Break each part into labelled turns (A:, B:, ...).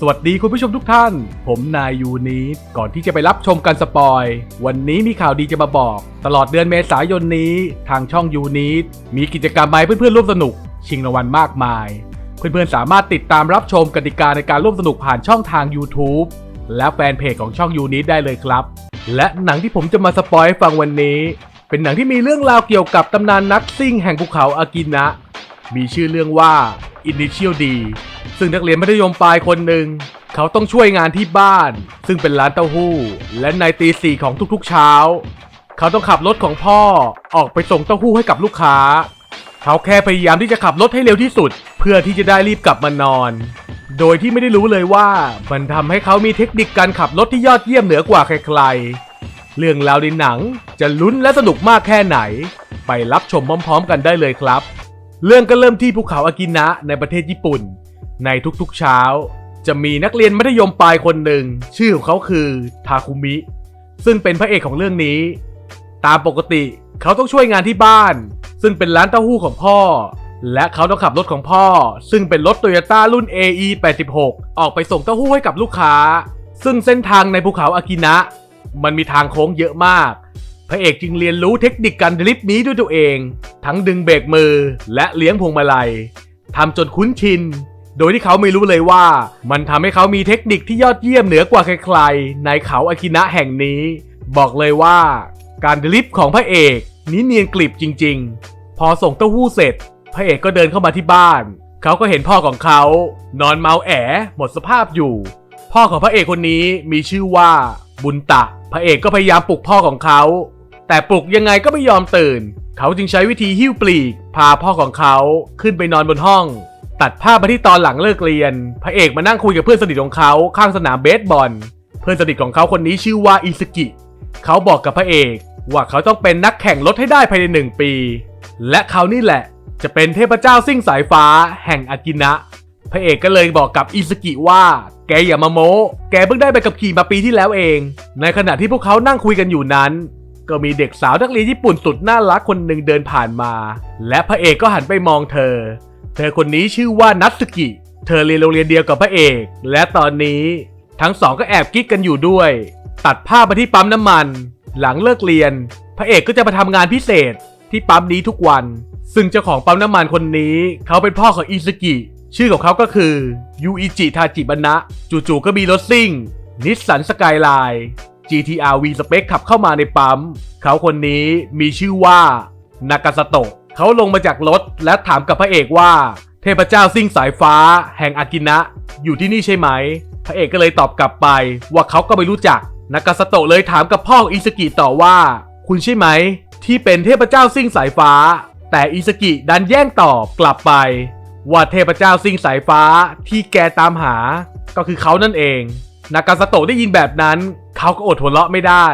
A: สวัสดีคุณผู้ชมทุกท่าน ผมนายยูนิตก่อนที่จะไปรับชมกันสปอย วันนี้มีข่าวดีจะมาบอก ตลอดเดือนเมษายนนี้ ทางช่องยูนิตมีกิจกรรมใหม่เพื่อนๆร่วมสนุก ชิงรางวัลมากมาย เพื่อนๆสามารถติดตามรับชมกติกาในการร่วมสนุกผ่านช่องทาง YouTube และแฟนเพจของช่องยูนิตได้เลยครับ และหนังที่ผมจะมาสปอยให้ฟังวันนี้ เป็นหนังที่มีเรื่องราวเกี่ยวกับตำนานนักซิ่งแห่งภูเขาอากินะ มีชื่อเรื่องว่า Initial D ซึ่งนักเรียนมัธยมปลายคนหนึ่ง เขาต้องช่วยงานที่บ้าน ซึ่งเป็นร้านเต้าหู้ และในตีสี่ของทุกๆเช้า เขาต้องขับรถของพ่อออกไปส่งเต้าหู้ให้กับลูกค้า เขาแค่พยายามที่จะขับรถให้เร็วที่สุด เพื่อที่จะได้รีบกลับมานอน โดยที่ไม่ได้รู้เลยว่ามันทำให้เขามีเทคนิคการขับรถที่ยอดเยี่ยมเหนือกว่าใครๆ เรื่องราวในหนังจะลุ้นและสนุกมากแค่ไหน ไปรับชมพร้อม ๆ กันได้เลยครับ เรื่องก็เริ่มที่ภูเขาอากินะในประเทศญี่ปุ่น ในทุกๆเช้า จะมีนักเรียนมัธยมปลายคนหนึ่ง ชื่อของเขาคือทาคุมิ ซึ่งเป็นพระเอกของเรื่องนี้ ตามปกติเขาต้องช่วยงานที่บ้าน ซึ่งเป็นร้านเต้าหู้ของพ่อ และเขาต้องขับรถของพ่อ ซึ่งเป็นรถโตโยต้ารุ่น AE 86ออกไปส่งเต้าหู้ให้กับลูกค้า ซึ่งเส้นทางในภูเขาอากินะ มันมีทางโค้งเยอะมากพระเอกจึงเรียนรู้เทคนิคการดริฟต์นี้ด้วยตัวเอง ทั้งดึงเบรกมือและเลี้ยงพวงมาลัยทำจนคุ้นชิน โดยที่เขาไม่รู้เลยว่า มันทำให้เขามีเทคนิคที่ยอดเยี่ยมเหนือกว่าใครๆ ในเขาอากินะแห่งนี้ บอกเลยว่าการดริฟต์ของพระเอกนี้เนียนกลิบจริง ๆ พอส่งเต้าหู้เสร็จ พระเอกก็เดินเข้ามาที่บ้าน เขาก็เห็นพ่อของเขา นอนเมาแอ หมดสภาพอยู่ พ่อของพระเอกคนนี้มีชื่อว่าบุญตะ พระเอกก็พยายามปลุกพ่อของเขา แต่ปลุกยังไงก็ไม่ยอมตื่น เขาจึงใช้วิธีหิ้วปลีก พาพ่อของเขาขึ้นไปนอนบนห้อง ตัดภาพมาที่ตอนหลังเลิกเรียน พระเอกมานั่งคุยกับเพื่อนสนิทของเขาข้างสนามเบสบอล เพื่อนสนิทของเขาคนนี้ชื่อว่าอิสกิ เขาบอกกับพระเอกว่าเขาต้องเป็นนักแข่งรถให้ได้ภายในหนึ่งปี และเขานี่แหละ จะเป็นเทพเจ้าซิ่งสายฟ้า แห่งอากินะ พระเอกก็เลยบอกกับอิสกิว่า แกอย่ามาโม้ แกเพิ่งได้ไปกับขี่มาปีที่แล้วเอง ในขณะที่พวกเขานั่งคุยกันอยู่นั้น ก็มีเด็กสาวนักเรียนญี่ปุ่นสุดน่ารักคนหนึ่งเดินผ่านมา และพระเอกก็หันไปมองเธอ เธอคนนี้ชื่อว่านัตสึกิ เธอเรียนโรงเรียนเดียวกับพระเอก และตอนนี้ทั้งสองก็แอบกิ๊กกันอยู่ด้วย ตัดภาพมาที่ปั๊มน้ำมัน หลังเลิกเรียน พระเอกก็จะมาทำงานพิเศษที่ปั๊มนี้ทุกวัน ซึ่งเจ้าของปั๊มน้ำมันคนนี้ เขาเป็นพ่อของอิสกิ ชื่อของเขาก็คือยูอิจิทาจิบันะ จู่ๆก็มีรถซิ่งนิสสันสกายไลน์ GTR V Spec ขับเข้ามาในปั๊ม เขาคนนี้มีชื่อว่านากาสโตะ เขาลงมาจากรถและถามกับพระเอกว่า เทพเจ้าซิ่งสายฟ้า แห่งอากินะ อยู่ที่นี่ใช่ไหม พระเอกก็เลยตอบกลับไป ว่าเขาก็ไม่รู้จักนากาสโตะเลยถามกับพ่อองอิสกิต่อว่า คุณใช่ไหม ที่เป็นเทพเจ้าซิ่งสายฟ้า แต่อิสกิดันแย่งตอบกลับไป ว่าเทพเจ้าซิ่งสายฟ้าที่แกตามหา ก็คือเขานั่นเองนากาสโตะได้ยินแบบนั้น เขาก็อดหัวเราะไม่ได้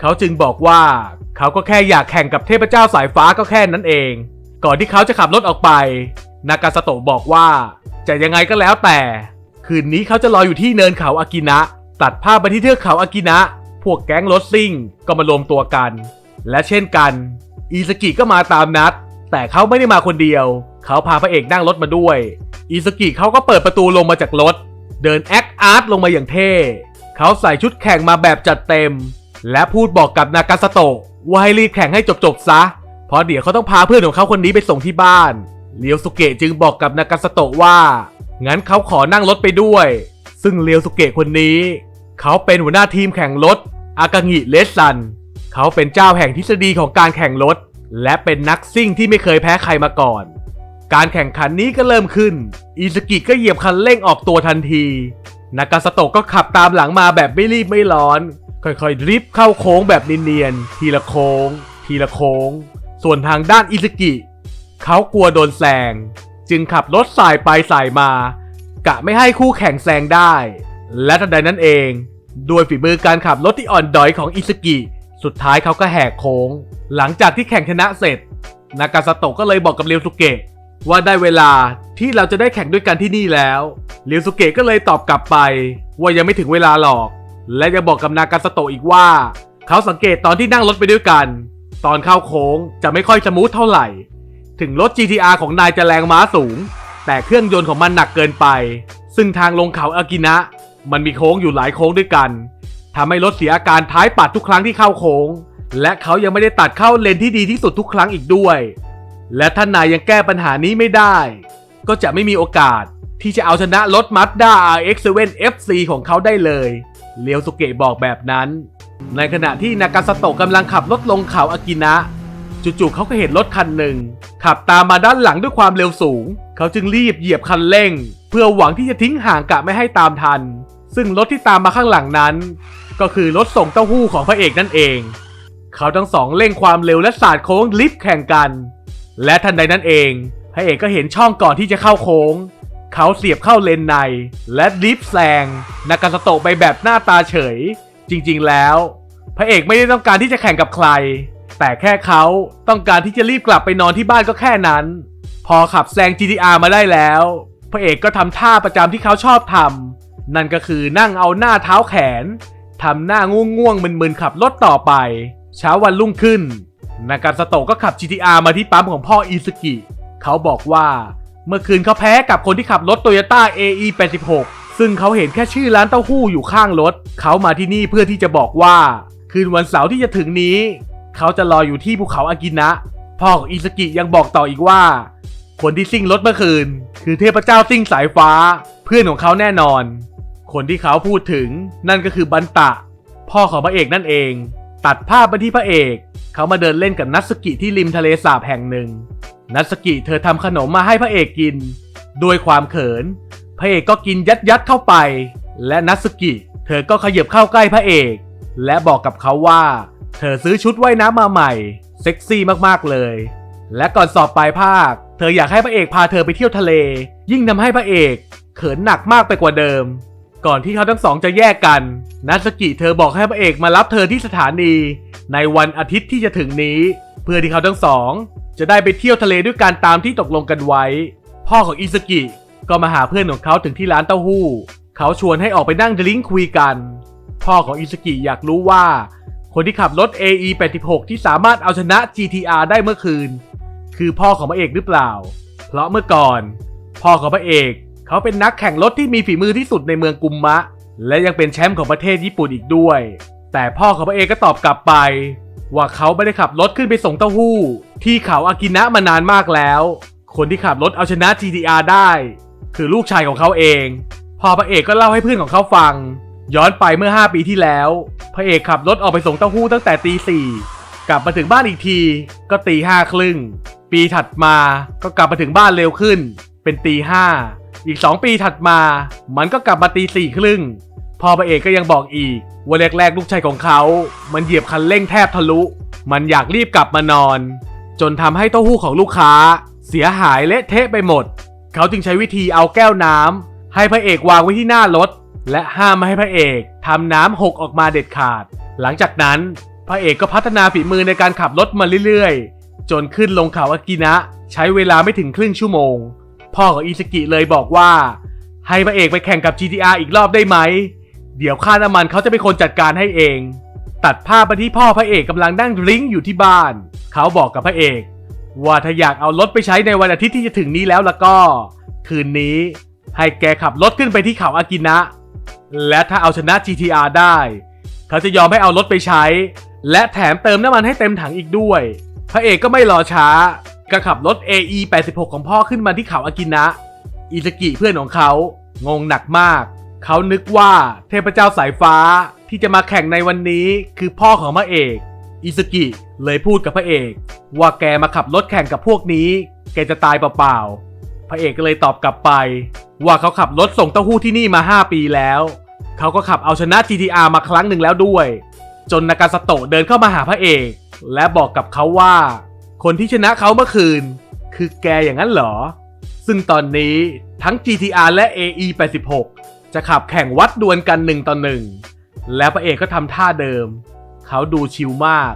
A: เขาจึงบอกว่า เขาก็แค่อยากแข่งกับเทพเจ้าสายฟ้าก็แค่นั้นเอง ก่อนที่เขาจะขับรถออกไป นากาสโตะบอกว่า จะยังไงก็แล้วแต่ คืนนี้เขาจะรออยู่ที่เนินเขาอากินะ ตัดภาพไปที่เทือกเขาอากินะ พวกแก๊งรถซิ่งก็มารวมตัวกัน และเช่นกันอีสกิก็มาตามนัด แต่เขาไม่ได้มาคนเดียว เขาพาพระเอกนั่งรถมาด้วยอีสกิเขาก็เปิดประตูลงมาจากรถ เดินแอคอาร์ตลงมาอย่างเท่ เขาใส่ชุดแข่งมาแบบจัดเต็ม และพูดบอกกับนากาสโตะว่าให้รีบแข่งให้จบๆซะ เพราะเดี๋ยวเขาต้องพาเพื่อนของเขาคนนี้ไปส่งที่บ้าน เลียวสุเกะจึงบอกกับนากาสโตะว่า งั้นเขาขอนั่งรถไปด้วย ซึ่งเลียวสุเกะคนนี้ เขาเป็นหัวหน้าทีมแข่งรถ อากางิเลสซัน เขาเป็นเจ้าแห่งทฤษฎีของการแข่งรถ และเป็นนักซิ่งที่ไม่เคยแพ้ใครมาก่อน การแข่งขันนี้ก็เริ่มขึ้น อิสกิก็เหยียบคันเร่งออกตัวทันที นากาสโตะก็ขับตามหลังมาแบบไม่รีบไม่ร้อน ค่อยๆดริฟเข้าโค้งแบบเนียนๆทีละโค้ง ทีละโค้ง ส่วนทางด้านอิสกิ เขากลัวโดนแซง จึงขับรถสายไปสายมา กะไม่ให้คู่แข่งแซงได้ และทันใดนั้นเองด้วยฝีมือการขับรถที่อ่อนดอยของอิสกิ สุดท้ายเขาก็แหกโค้ง หลังจากที่แข่งชนะเสร็จ นากาสโตะก็เลยบอกกับเรียวสุเกะว่าได้เวลาที่เราจะได้แข่งด้วยกันที่นี่แล้ว เรียวสุเกะก็เลยตอบกลับไป ว่ายังไม่ถึงเวลาหรอก และยังบอกกับนากาสโตะอีกว่า เขาสังเกตตอนที่นั่งรถไปด้วยกัน ตอนเข้าโค้งจะไม่ค่อยสมูทเท่าไหร่ ถึงรถ GTR ของนายจะแรงม้าสูง แต่เครื่องยนต์ของมันหนักเกินไป ซึ่งทางลงเขาอากินะ มันมีโค้งอยู่หลายโค้งด้วยกันทำให้รถเสียอาการท้ายปัดทุกครั้งที่เข้าโค้ง และเขายังไม่ได้ตัดเข้าเลนที่ดีที่สุดทุกครั้งอีกด้วย และถ้านายยังแก้ปัญหานี้ไม่ได้ ก็จะไม่มีโอกาสที่จะเอาชนะรถ Mazda RX-7 FC ของเขาได้เลย เลียวสุเกะบอกแบบนั้น ในขณะที่นากาสโตะกำลังขับรถลงเขาอากินะ จู่ๆเขาก็เห็นรถคันหนึ่ง ขับตามมาด้านหลังด้วยความเร็วสูง เขาจึงรีบเหยียบคันเร่ง เพื่อหวังที่จะทิ้งห่างกะไม่ให้ตามทัน ซึ่งรถที่ตามมาข้างหลังนั้น ก็คือรถส่งเต้าหู้ของพระเอกนั่นเอง เขาทั้งสองเร่งความเร็วและสาดโค้งลิฟต์แข่งกัน และทันใดนั้นเองพระเอกก็เห็นช่องก่อนที่จะเข้าโค้ง เขาเสียบเข้าเลนใน และดริฟแซงนากาสโตะไปแบบหน้าตาเฉย จริงๆแล้ว พระเอกไม่ได้ต้องการที่จะแข่งกับใคร แต่แค่เขาต้องการที่จะรีบกลับไปนอนที่บ้านก็แค่นั้น พอขับแซง GTR มาได้แล้ว พระเอกก็ทำท่าประจำที่เขาชอบทำนั่นก็คือนั่งเอาหน้าเท้าแขนทำหน้าง่วงง่วงๆมึนๆขับรถต่อไป เช้าวันรุ่งขึ้นนากาสโตะก็ขับ GTR มาที่ปั๊มของพ่ออิสกิ เขาบอกว่า เมื่อคืนเขาแพ้กับคนที่ขับรถ Toyota AE 86ซึ่งเขาเห็นแค่ชื่อร้านเต้าหู้อยู่ข้างรถ เขามาที่นี่เพื่อที่จะบอกว่า คืนวันเสาร์ที่จะถึงนี้ เขาจะรออยู่ที่ภูเขาอากินะ พ่อของอิสกิยังบอกต่ออีกว่า คนที่ซิ่งรถเมื่อคืน คือเทพเจ้าซิ่งสายฟ้า เพื่อนของเขาแน่นอน คนที่เขาพูดถึงนั่นก็คือบันตะ พ่อของพระเอกนั่นเอง ตัดภาพไปที่พระเอก เขามาเดินเล่นกับนัตสกิที่ริมทะเลสาบแห่งหนึ่ง นัตสกิเธอทำขนมมาให้พระเอกกิน ด้วยความเขิน พระเอกก็กินยัดยัดเข้าไป และนัตสกิ เธอก็ขยับเข้าใกล้พระเอก และบอกกับเขาว่า เธอซื้อชุดว่ายน้ำมาใหม่ เซ็กซี่มากๆเลย และก่อนสอบปลายภาค เธออยากให้พระเอกพาเธอไปเที่ยวทะเล ยิ่งทำให้พระเอก เขินหนักมากไปกว่าเดิม ก่อนที่เขาทั้งสองจะแยกกันนัสกิเธอบอกให้พระเอกมารับเธอที่สถานี ในวันอาทิตย์ที่จะถึงนี้ เพื่อที่เขาทั้งสอง จะได้ไปเที่ยวทะเลด้วยกันตามที่ตกลงกันไว้ พ่อของอิสกิก็มาหาเพื่อนของเขาถึงที่ร้านเต้าหู้ เขาชวนให้ออกไปนั่งดริ้งคุยกัน พ่อของอิสกิอยากรู้ว่า คนที่ขับรถ AE 86ที่สามารถเอาชนะ GTR ได้เมื่อคืน คือพ่อของพระเอกหรือเปล่า เพราะเมื่อก่อน พ่อของพระเอก เขาเป็นนักแข่งรถที่มีฝีมือที่สุดในเมืองกุมมะ และยังเป็นแชมป์ของประเทศญี่ปุ่นอีกด้วย แต่พ่อของพระเอกก็ตอบกลับไป ว่าเขาไม่ได้ขับรถขึ้นไปส่งเต้าหู้ ที่เขาอากินะมานานมากแล้ว คนที่ขับรถเอาชนะ GTR ได้ คือลูกชายของเขาเอง พอพระเอกก็เล่าให้เพื่อนของเขาฟัง ย้อนไปเมื่อ 5 ปีที่แล้ว พระเอกขับรถออกไปส่งเต้าหู้ตั้งแต่ตีสี่กลับมาถึงบ้านอีกทีก็ตีห้าครึ่ง ปีถัดมาก็กลับมาถึงบ้านเร็วขึ้น เป็นตีห้า อีก 2 ปีถัดมา มันก็กลับมาตีสี่ครึ่งพ่อพระเอกก็ยังบอกอีก ว่าแรกๆลูกชายของเขา มันเหยียบคันเร่งแทบทะลุ มันอยากรีบกลับมานอน จนทำให้เต้าหู้ของลูกค้า เสียหายเละเทะไปหมด เขาจึงใช้วิธีเอาแก้วน้ำให้พระเอกวางไว้ที่หน้ารถ และห้ามไม่ให้พระเอกทำน้ำหกออกมาเด็ดขาด หลังจากนั้น พระเอกก็พัฒนาฝีมือในการขับรถมาเรื่อยๆ จนขึ้นลงเขาอากินะ ใช้เวลาไม่ถึงครึ่งชั่วโมง พ่อของอิสกิเลยบอกว่า ให้พระเอกไปแข่งกับ GTR อีกรอบได้ไหม เดี๋ยวค่าน้ำมันเขาจะเป็นคนจัดการให้เอง ตัดภาพไปที่พ่อพระเอกกำลังนั่งดริ้งอยู่ที่บ้าน เขาบอกกับพระเอก ว่าถ้าอยากเอารถไปใช้ในวันอาทิตย์ที่จะถึงนี้แล้วล้วก็ คืนนี้ให้แกขับรถขึ้นไปที่เขาอากินะ และถ้าเอาชนะ GTR ได้ เขาจะยอมให้เอารถไปใช้ และแถมเติมน้ำมันให้เต็มถังอีกด้วย พระเอกก็ไม่รอช้า ก็ขับรถ AE 86 ของพ่อขึ้นมาที่เขาอากินะ อิสกิเพื่อนของเขา งงหนักมาก เขานึกว่าเทพเจ้าสายฟ้าที่จะมาแข่งในวันนี้คือพ่อของพระเอก อิสกิเลยพูดกับพระเอก ว่าแกมาขับรถแข่งกับพวกนี้ แกจะตายเปล่าๆ พระเอกก็เลยตอบกลับไป ว่าเขาขับรถส่งเต้าหู้ที่นี่มา 5 ปีแล้ว เขาก็ขับเอาชนะ GTR มาครั้งหนึ่งแล้วด้วย จนนากาสโตะเดินเข้ามาหาพระเอก และบอกกับเขาว่า คนที่ชนะเขาเมื่อคืน คือแกอย่างนั้นเหรอ ซึ่งตอนนี้ทั้ง GTR และ AE 86จะขับแข่งวัดดวลกันหนึ่งต่อหนึ่งและพระเอกก็ทำท่าเดิม เขาดูชิลมาก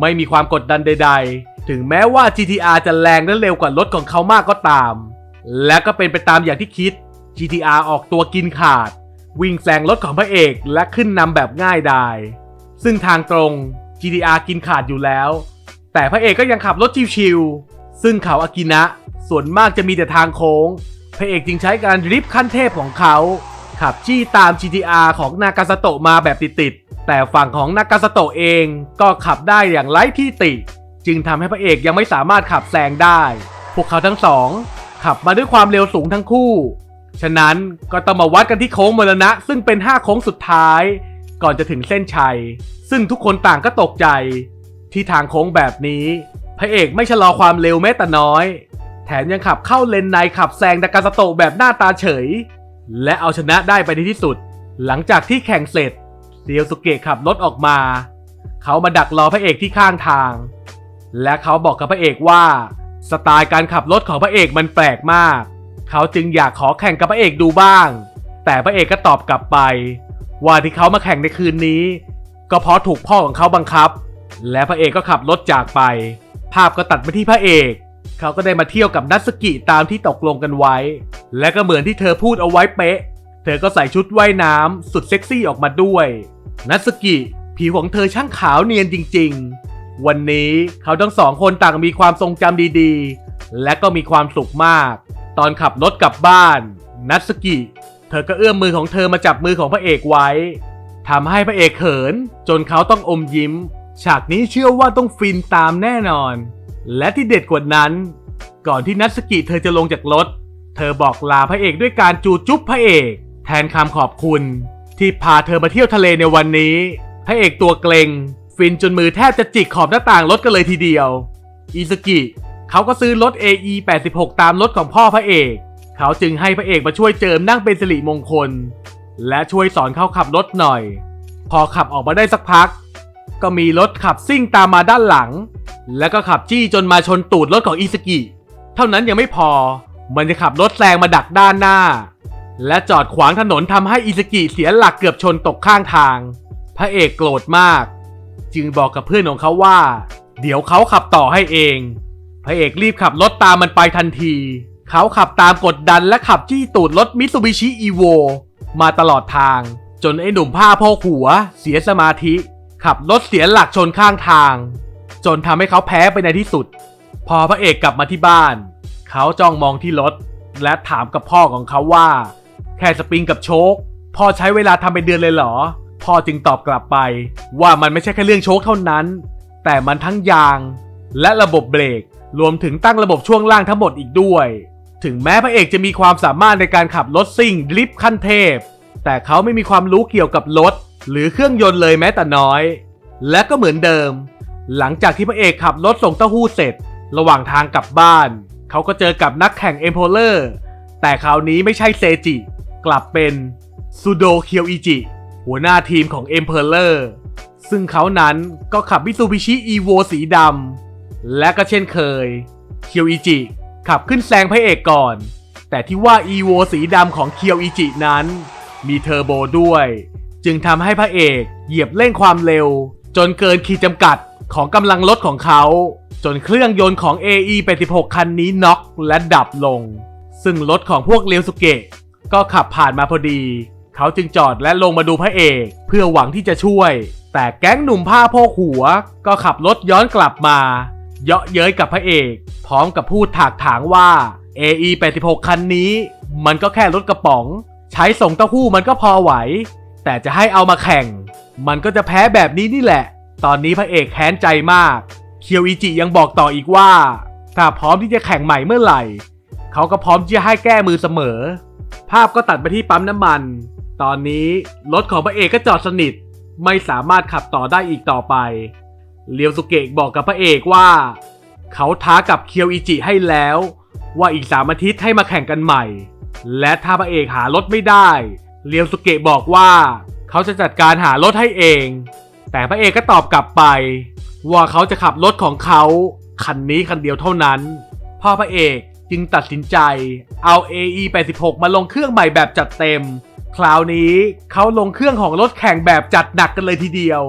A: ไม่มีความกดดันใด ๆ ถึงแม้ว่า GTR จะแรงและเร็วกว่ารถของเขามากก็ตาม และก็เป็นไปตามอย่างที่คิด GTR ออกตัวกินขาด วิ่งแซงรถของพระเอกและขึ้นนำแบบง่ายดาย ซึ่งทางตรง GTR กินขาดอยู่แล้ว แต่พระเอกก็ยังขับรถชิวๆซึ่งเขาอากินะ ส่วนมากจะมีแต่ทางโค้ง พระเอกจึงใช้การดริฟขั้นเทพของเขา ขับจี้ตาม GTR ของนากาซาโตะมาแบบติดๆแต่ฝั่งของนากาซาโตะเองก็ขับได้อย่างไร้ที่ติ จึงทำให้พระเอกยังไม่สามารถขับแซงได้ พวกเขาทั้งสอง ขับมาด้วยความเร็วสูงทั้งคู่ ฉะนั้นก็ต้องมาวัดกันที่โค้งมรณะ ซึ่งเป็น 5 โค้งสุดท้าย ก่อนจะถึงเส้นชัย ซึ่งทุกคนต่างก็ตกใจ ที่ทางโค้งแบบนี้พระเอกไม่ชะลอความเร็วแม้แต่น้อย แถมยังขับเข้าเลนในขับแซงดากาซาโตะแบบหน้าตาเฉย และเอาชนะได้ไปในที่สุด หลังจากที่แข่งเสร็จเซียวสุเกะขับรถออกมา เขามาดักรอพระเอกที่ข้างทาง และเขาบอกกับพระเอกว่าสไตล์การขับรถของพระเอกมันแปลกมาก เขาจึงอยากขอแข่งกับพระเอกดูบ้าง แต่พระเอกก็ตอบกลับไป ว่าที่เขามาแข่งในคืนนี้ ก็เพราะถูกพ่อของเขาบังคับ และพระเอกก็ขับรถจากไป ภาพก็ตัดไปที่พระเอก เขาก็ได้มาเที่ยวกับนัตสกิตามที่ตกลงกันไว้ และก็เหมือนที่เธอพูดเอาไว้เป๊ะ เธอก็ใส่ชุดว่ายน้ำสุดเซ็กซี่ออกมาด้วย นัตสกิผิวของเธอช่างขาวเนียนจริง ๆ วันนี้เขาทั้งสองคนต่างมีความทรงจำดีๆ และก็มีความสุขมาก ตอนขับรถกลับบ้าน นัตสกิ เธอก็เอื้อมมือของเธอมาจับมือของพระเอกไว้ทำให้พระเอกเขิน จนเขาต้องอมยิ้ม ฉากนี้เชื่อว่าต้องฟินตามแน่นอน และที่เด็ดกว่านั้น ก่อนที่นัสกิเธอจะลงจากรถ เธอบอกลาพระเอกด้วยการจูจุ๊บพระเอก แทนคำขอบคุณ ที่พาเธอมาเที่ยวทะเลในวันนี้ พระเอกตัวเกรงฟินจนมือแทบจะจิกขอบหน้าต่างรถกันเลยทีเดียว อิสกิเขาก็ซื้อรถ AE 86ตามรถของพ่อพระเอก เขาจึงให้พระเอกมาช่วยเจิมนั่งเป็นสิริมงคล และช่วยสอนเขาขับรถหน่อย พอขับออกมาได้สักพัก ก็มีรถขับซิ่งตามมาด้านหลัง แล้วก็ขับจี้จนมาชนตูดรถของอิสกิเท่านั้นยังไม่พอ มันจะขับรถแซงมาดักด้านหน้า และจอดขวางถนนทำให้อิสกิเสียหลักเกือบชนตกข้างทาง พระเอกโกรธมาก จึงบอกกับเพื่อนของเขาว่า เดี๋ยวเขาขับต่อให้เอง พระเอกรีบขับรถตามมันไปทันที เขาขับตามกดดันและขับจี้ตูดรถมิตซูบิชิอีโวมาตลอดทาง จนไอ้หนุ่มผ้าโพกหัว เสียสมาธิ ขับรถเสียหลักชนข้างทาง จนทำให้เขาแพ้ไปในที่สุด พอพระเอกกลับมาที่บ้าน เขาจ้องมองที่รถ และถามกับพ่อของเขาว่า แค่สปริงกับโชคพ่อใช้เวลาทำเป็นเดือนเลยเหรอ พ่อจึงตอบกลับไป ว่ามันไม่ใช่แค่เรื่องโชคเท่านั้น แต่มันทั้งยาง และระบบเบรกรวมถึงตั้งระบบช่วงล่างทั้งหมดอีกด้วย ถึงแม้พระเอกจะมีความสามารถในการขับรถซิ่งดริฟต์ขั้นเทพ แต่เขาไม่มีความรู้เกี่ยวกับรถ หรือเครื่องยนต์เลยแม้แต่น้อย และก็เหมือนเดิม หลังจากที่พระเอกขับรถส่งเต้าหู้เสร็จ ระหว่างทางกลับบ้าน เขาก็เจอกับนักแข่งเอ็มโพเลอร์แต่คราวนี้ไม่ใช่เซจิ กลับเป็นซูโดเคียวอิจิ หัวหน้าทีมของเอ็มเพลเลอร์ซึ่งเขานั้นก็ขับมิซูบิชิอีโวสีดำและก็เช่นเคย เคียวอิจิ ขับขึ้นแซงพระเอกก่อน แต่ที่ว่าอีโวสีดำของเคียวอิจินั้น มีเทอร์โบด้วย จึงทำให้พระเอกเหยียบเร่งความเร็ว จนเกินขีดจำกัดของกำลังรถของเขา จนเครื่องยนต์ของ AE 86คันนี้น็อกและดับลง ซึ่งรถของพวกเลียวสุเกะก็ขับผ่านมาพอดี เขาจึงจอดและลงมาดูพระเอก เพื่อหวังที่จะช่วย แต่แก๊งหนุ่มผ้าโพกหัว ก็ขับรถย้อนกลับมา เยาะเย้ยกับพระเอก พร้อมกับพูดถากถางว่า AE 86คันนี้ มันก็แค่รถกระป๋อง ใช้ส่งเต้าหู้มันก็พอไหว แต่จะให้เอามาแข่ง มันก็จะแพ้แบบนี้นี่แหละ ตอนนี้พระเอกแค้นใจมาก เคียวอิจิยังบอกต่ออีกว่า ถ้าพร้อมที่จะแข่งใหม่เมื่อไหร่ เขาก็พร้อมที่จะให้แก้มือเสมอ ภาพก็ตัดไปที่ปั๊มน้ำมัน ตอนนี้รถของพระเอกก็จอดสนิท ไม่สามารถขับต่อได้อีกต่อไป เลียวสุเกะบอกกับพระเอกว่า เขาท้ากับเคียวอิจิให้แล้ว ว่าอีกสามอาทิตย์ให้มาแข่งกันใหม่ และถ้าพระเอกหารถไม่ได้ เลียวสุเกะบอกว่า เขาจะจัดการหารถให้เอง แต่พระเอกก็ตอบกลับไป ว่าเขาจะขับรถของเขาคันนี้คันเดียวเท่านั้น พ่อพระเอกจึงตัดสินใจเอา AE 86มาลงเครื่องใหม่แบบจัดเต็ม คราวนี้เขาลงเครื่องของรถแข่งแบบจัดหนักกันเลยทีเดียว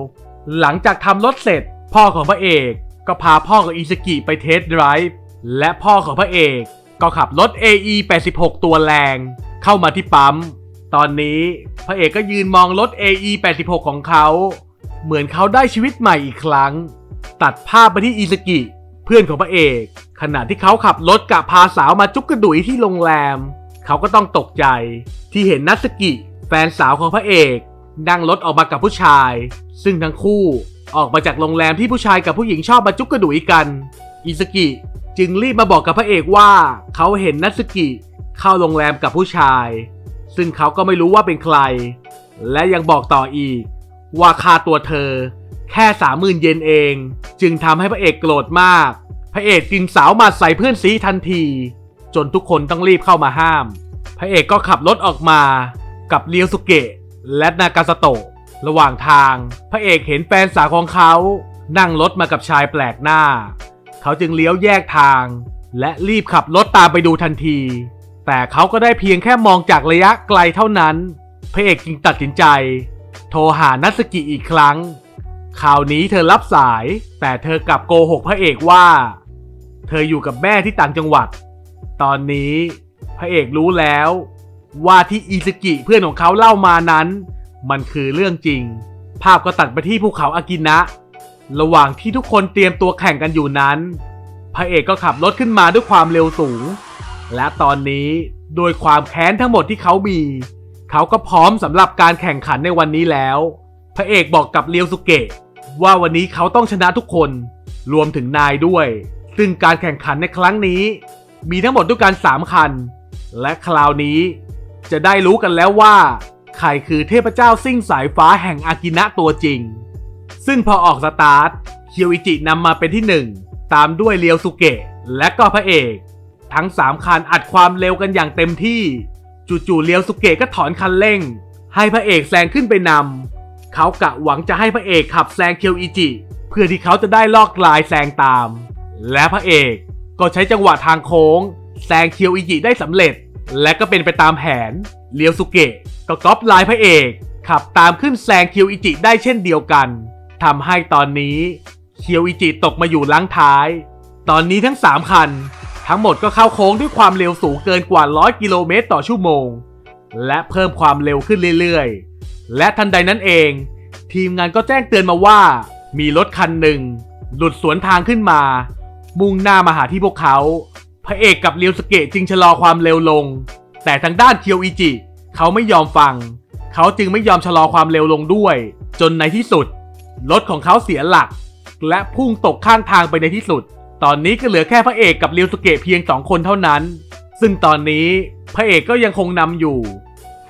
A: หลังจากทำรถเสร็จ พ่อของพระเอกก็พาพ่อของอิสกิไปเทสต์ไดรฟ์และพ่อของพระเอกก็ขับรถ AE 86ตัวแรง เข้ามาที่ปั๊ม ตอนนี้พระเอกก็ยืนมองรถ AE 86ของเขา เหมือนเขาได้ชีวิตใหม่อีกครั้ง ตัดภาพไปที่อิสกิ เพื่อนของพระเอก ขณะที่เขาขับรถกับพาสาวมาจุกกระดุยที่โรงแรม เขาก็ต้องตกใจที่เห็นนัตสกิ แฟนสาวของพระเอก นั่งรถออกมากับผู้ชาย ซึ่งทั้งคู่ออกมาจากโรงแรมที่ผู้ชายกับผู้หญิงชอบมาจุกกระดุยกันอิสกิจึงรีบมาบอกกับพระเอกว่า เขาเห็นนัตสกิ เข้าโรงแรมกับผู้ชาย ซึ่งเขาก็ไม่รู้ว่าเป็นใคร และยังบอกต่ออีก ว่าค่าตัวเธอ แค่สามหมื่นเยนเอง จึงทำให้พระเอกโกรธมาก พระเอกจึงสาวมาใส่เพื่อนซีทันที จนทุกคนต้องรีบเข้ามาห้าม พระเอกก็ขับรถออกมา กับเรียวสุเกะ และนากาสโตะระหว่างทาง พระเอกเห็นแฟนสาวของเขา นั่งรถมากับชายแปลกหน้า เขาจึงเลี้ยวแยกทาง และรีบขับรถตามไปดูทันที แต่เขาก็ได้เพียงแค่มองจากระยะไกลเท่านั้น พระเอกจึงตัดสินใจ โทรหานัสกิอีกครั้ง คราวนี้เธอรับสาย แต่เธอกลับโกหกพระเอกว่า เธออยู่กับแม่ที่ต่างจังหวัด ตอนนี้พระเอกรู้แล้ว ว่าที่อิซกิเพื่อนของเขาเล่ามานั้น มันคือเรื่องจริง ภาพก็ตัดไปที่ภูเขาอากินะ ระหว่างที่ทุกคนเตรียมตัวแข่งกันอยู่นั้น พระเอกก็ขับรถขึ้นมาด้วยความเร็วสูง และตอนนี้โดยความแค้นทั้งหมดที่เขามี เขาก็พร้อมสำหรับการแข่งขันในวันนี้แล้ว พระเอกบอกกับเรียวสุเกะว่าวันนี้เขาต้องชนะทุกคน รวมถึงนายด้วย ซึ่งการแข่งขันในครั้งนี้ มีทั้งหมดด้วยกัน3คัน และคราวนี้จะได้รู้กันแล้วว่า ใครคือเทพเจ้าซิ่งสายฟ้าแห่งอากินะตัวจริง ซึ่งพอออกสตาร์ท เคียวอิจินำมาเป็นที่ 1 ตามด้วยเรียวสุเกะและก็พระเอก ทั้ง 3 คันอัดความเร็วกันอย่างเต็มที่ จู่ๆเรียวสุเกะก็ถอนคันเร่ง ให้พระเอกแซงขึ้นไปนำเขากะหวังจะให้พระเอกขับแซงเคียวอิจิ เพื่อที่เขาจะได้ลอกลายแซงตาม และพระเอกก็ใช้จังหวะทางโค้งแซงเคียวอิจิได้สำเร็จ และก็เป็นไปตามแผนเลียวสุเกะก็ก๊อปลายพระเอก ขับตามขึ้นแซงเคียวอิจิได้เช่นเดียวกันทำให้ตอนนี้เคียวอิจิตกมาอยู่ล้างท้าย ตอนนี้ทั้ง 3 คัน ทั้งหมดก็เข้าโค้งด้วยความเร็วสูงเกินกว่า 100 กิโลเมตรต่อชั่วโมง และเพิ่มความเร็วขึ้นเรื่อยๆ และทันใดนั้นเอง ทีมงานก็แจ้งเตือนมาว่า มีรถคันหนึ่ง หลุดสวนทางขึ้นมา มุ่งหน้ามาหาที่พวกเขา พระเอกกับเรียวสเกะจึงชะลอความเร็วลง แต่ทางด้านเคียวอิจิเขาไม่ยอมฟัง เขาจึงไม่ยอมชะลอความเร็วลงด้วย จนในที่สุดรถของเขาเสียหลัก และพุ่งตกข้างทางไปในที่สุด ตอนนี้ก็เหลือแค่พระเอกกับเรียวสุเกะเพียงสองคนเท่านั้น ซึ่งตอนนี้พระเอกก็ยังคงนำอยู่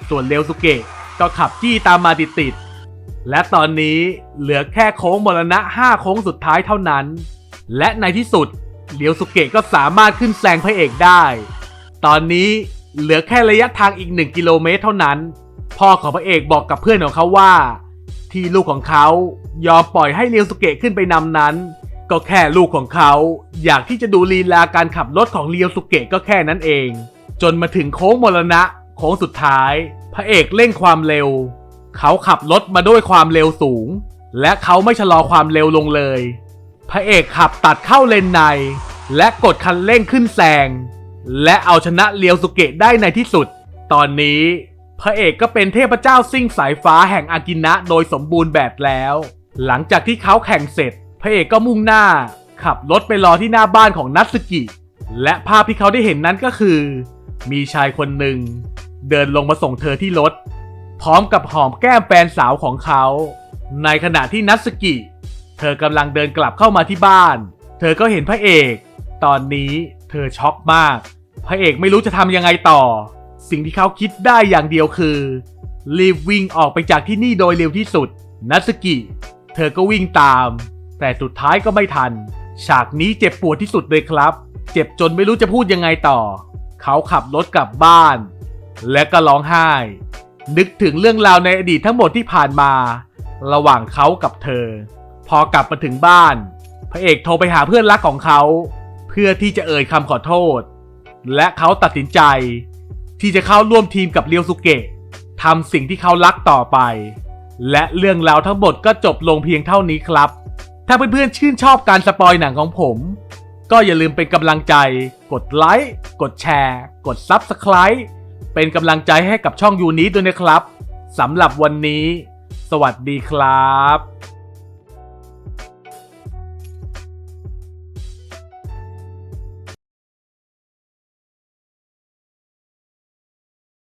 A: ส่วนเรียวสุเกะก็ขับจี้ตามมาติดๆ และตอนนี้เหลือแค่โค้งมรณะ 5 โค้งสุดท้ายเท่านั้น และในที่สุดเลียวสุเกะก็สามารถขึ้นแซงพระเอกได้ ตอนนี้เหลือแค่ระยะทางอีก 1 กิโลเมตรเท่านั้น พ่อของพระเอกบอกกับเพื่อนของเขาว่า ที่ลูกของเขายอมปล่อยให้เลียวสุเกะขึ้นไปนำนั้น ก็แค่ลูกของเขาอยากที่จะดูลีลาการขับรถของเลียวสุเกะก็แค่นั้นเอง จนมาถึงโค้งมรณะโค้งสุดท้าย พระเอกเร่งความเร็ว เขาขับรถมาด้วยความเร็วสูง และเขาไม่ชะลอความเร็วลงเลย พระเอกขับตัดเข้าเลนใน และกดคันเร่งขึ้นแซงและเอาชนะเลียวสุเกะได้ในที่สุด ตอนนี้พระเอกก็เป็นเทพเจ้าซิ่งสายฟ้าแห่งอากินะโดยสมบูรณ์แบบแล้ว หลังจากที่เขาแข่งเสร็จ พระเอกก็มุ่งหน้า ขับรถไปรอที่หน้าบ้านของนัตสึกิ และภาพที่เขาได้เห็นนั้นก็คือ มีชายคนหนึ่ง เดินลงมาส่งเธอที่รถ พร้อมกับหอมแก้มแฟนสาวของเขา ในขณะที่นัตสึกิ เธอกำลังเดินกลับเข้ามาที่บ้าน เธอก็เห็นพระเอก ตอนนี้เธอช็อกมาก พระเอกไม่รู้จะทำยังไงต่อ สิ่งที่เขาคิดได้อย่างเดียวคือรีบวิ่งออกไปจากที่นี่โดยเร็วที่สุด นัตสึกิ เธอก็วิ่งตาม แต่สุดท้ายก็ไม่ทัน ฉากนี้เจ็บปวดที่สุดเลยครับ เจ็บจนไม่รู้จะพูดยังไงต่อ เขาขับรถกลับบ้าน และก็ร้องไห้ นึกถึงเรื่องราวในอดีตทั้งหมดที่ผ่านมา ระหว่างเขากับเธอ พอกลับมาถึงบ้าน พระเอกโทรไปหาเพื่อนรักของเขา เพื่อที่จะเอ่ยคำขอโทษ และเขาตัดสินใจ ที่จะเข้าร่วมทีมกับเรียวสุเกะทำสิ่งที่เขารักต่อไป และเรื่องราวทั้งหมดก็จบลงเพียงเท่านี้ครับ ถ้าเพื่อนๆชื่นชอบการสปอยหนังของผม ก็อย่าลืมเป็นกำลังใจ กดไลค์ กดแชร์ กด Subscribe เป็นกำลังใจให้กับช่องยูนี้ด้วยนะครับสำหรับวันนี้ สวัสดีครับ